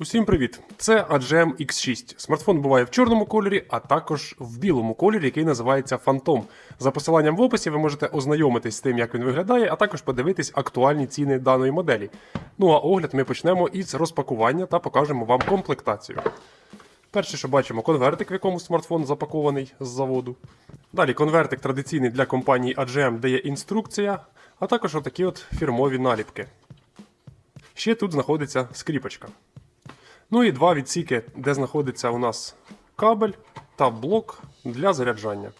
Усім привіт! Це AGM X6. Смартфон буває в чорному кольорі, а також в білому кольорі, який називається Phantom. За посиланням в описі ви можете ознайомитись з тим, як він виглядає, а також подивитись актуальні ціни даної моделі. Ну а огляд ми почнемо із розпакування та покажемо вам комплектацію. Перше, що бачимо, конвертик, в якому смартфон запакований з заводу. Далі конвертик традиційний для компанії AGM, де є інструкція, а також отакі от фірмові наліпки. Ще тут знаходиться скріпочка. Ну і два відсіки, де знаходиться у нас кабель та блок для заряджання.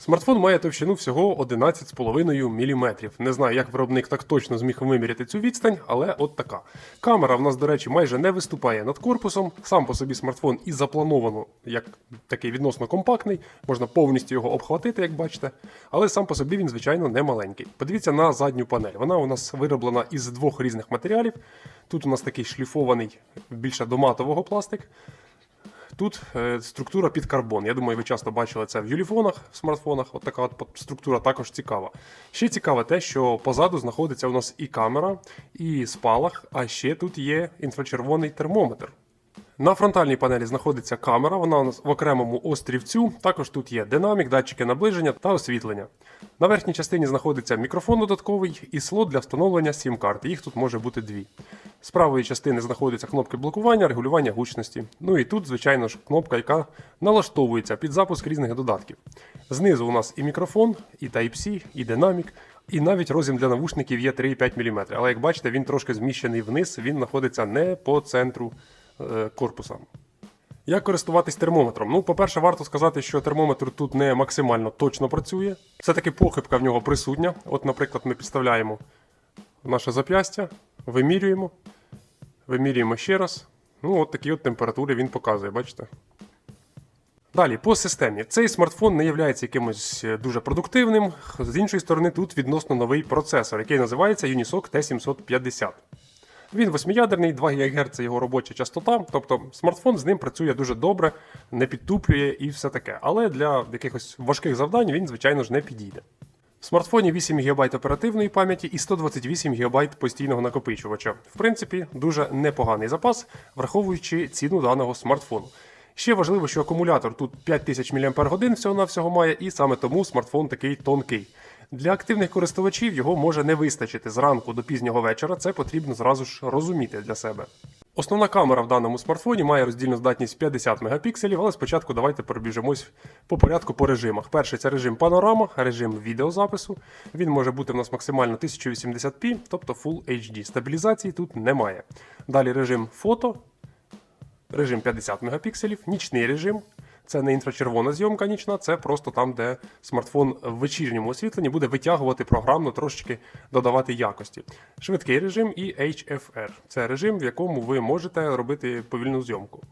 Смартфон має товщину всього 11,5 мм. Не знаю, як виробник так точно зміг виміряти цю відстань, але от така. Камера в нас, до речі, майже не виступає над корпусом. Сам по собі смартфон і заплановано як такий відносно компактний, можна повністю його обхватити, як бачите. Але сам по собі він, звичайно, не маленький. Подивіться на задню панель. Вона у нас вироблена із двох різних матеріалів. Тут у нас такий шліфований більше до матового пластик. Тут е, структура під карбон. Я думаю, ви часто бачили це в юліфонах, в смартфонах. От така от структура також цікава. Ще цікаве те, що позаду знаходиться у нас і камера, і спалах, а ще тут є інфрачервоний термометр. На фронтальній панелі знаходиться камера, вона у нас в окремому острівцю. Також тут є динамік, датчики наближення та освітлення. На верхній частині знаходиться мікрофон додатковий і слот для встановлення сім-карт. Їх тут може бути дві. З правої частини знаходяться кнопки блокування, регулювання гучності. Ну і тут, звичайно ж, кнопка, яка налаштовується під запуск різних додатків. Знизу у нас і мікрофон, і Type-C, і динамік, і навіть роз'єм для навушників є 3,5 мм. Але як бачите, він трошки зміщений вниз, він знаходиться не по центру е, корпуса. Як користуватись термометром? Ну, по-перше, варто сказати, що термометр тут не максимально точно працює. Все-таки похибка в нього присутня. От, наприклад, ми підставляємо наше зап'ястя, вимірюємо, вимірюємо ще раз. Ну, от такі от температури він показує, бачите? Далі, по системі. Цей смартфон не є якимось е, дуже продуктивним. З іншої сторони, тут відносно новий процесор, який називається Unisoc T750. Він восьмиядерний, 2 ГГц його робоча частота, тобто смартфон з ним працює дуже добре, не підтуплює і все таке. Але для якихось важких завдань він, звичайно ж, не підійде. В смартфоні 8 ГБ оперативної пам'яті і 128 ГБ постійного накопичувача. В принципі, дуже непоганий запас, враховуючи ціну даного смартфону. Ще важливо, що акумулятор тут 5000 мАч всього-навсього має, і саме тому смартфон такий тонкий. Для активних користувачів його може не вистачити зранку до пізнього вечора, це потрібно зразу ж розуміти для себе. Основна камера в даному смартфоні має роздільну здатність 50 мегапікселів, але спочатку давайте пробіжимось по порядку по режимах. Перший це режим панорама, режим відеозапису. Він може бути у нас максимально 1080p, тобто Full HD. Стабілізації тут немає. Далі режим фото, режим 50 мегапікселів, нічний режим. Це не інфрачервона зйомка нічна, це просто там, де смартфон в вечірньому освітленні буде витягувати програмно, трошечки додавати якості. Швидкий режим і HFR. Це режим, в якому ви можете робити повільну зйомку.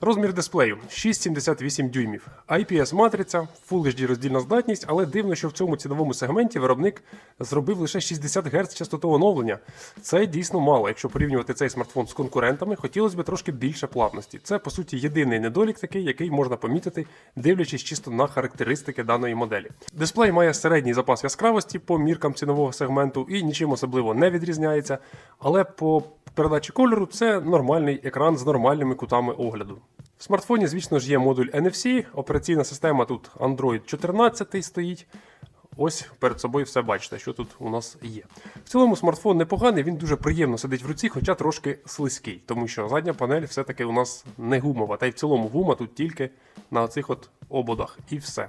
Розмір дисплею 6,78 дюймів. IPS матриця, Full HD роздільна здатність, але дивно, що в цьому ціновому сегменті виробник зробив лише 60 Гц частоту оновлення. Це дійсно мало. Якщо порівнювати цей смартфон з конкурентами, хотілося б трошки більше плавності. Це по суті єдиний недолік, такий, який можна помітити, дивлячись чисто на характеристики даної моделі. Дисплей має середній запас яскравості по міркам цінового сегменту і нічим особливо не відрізняється. Але по передачі кольору це нормальний екран з нормальними кутами огляду. В смартфоні, звісно ж, є модуль NFC, операційна система тут Android 14 стоїть. Ось перед собою все бачите, що тут у нас є. В цілому смартфон непоганий, він дуже приємно сидить в руці, хоча трошки слизький, тому що задня панель все-таки у нас не гумова. Та й в цілому гума тут тільки на цих от ободах і все.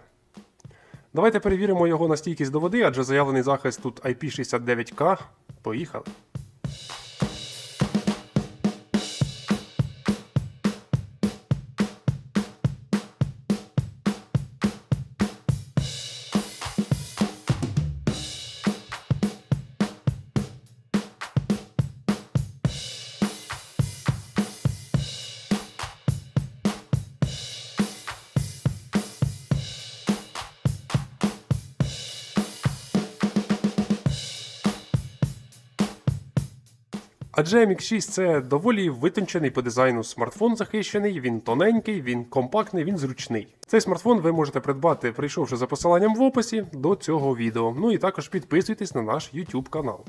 Давайте перевіримо його на стійкість до води, адже заявлений захист тут IP69K. Поїхали. Адже MX6 це доволі витончений по дизайну смартфон захищений, він тоненький, він компактний, він зручний. Цей смартфон ви можете придбати, прийшовши за посиланням в описі до цього відео. Ну і також підписуйтесь на наш YouTube канал.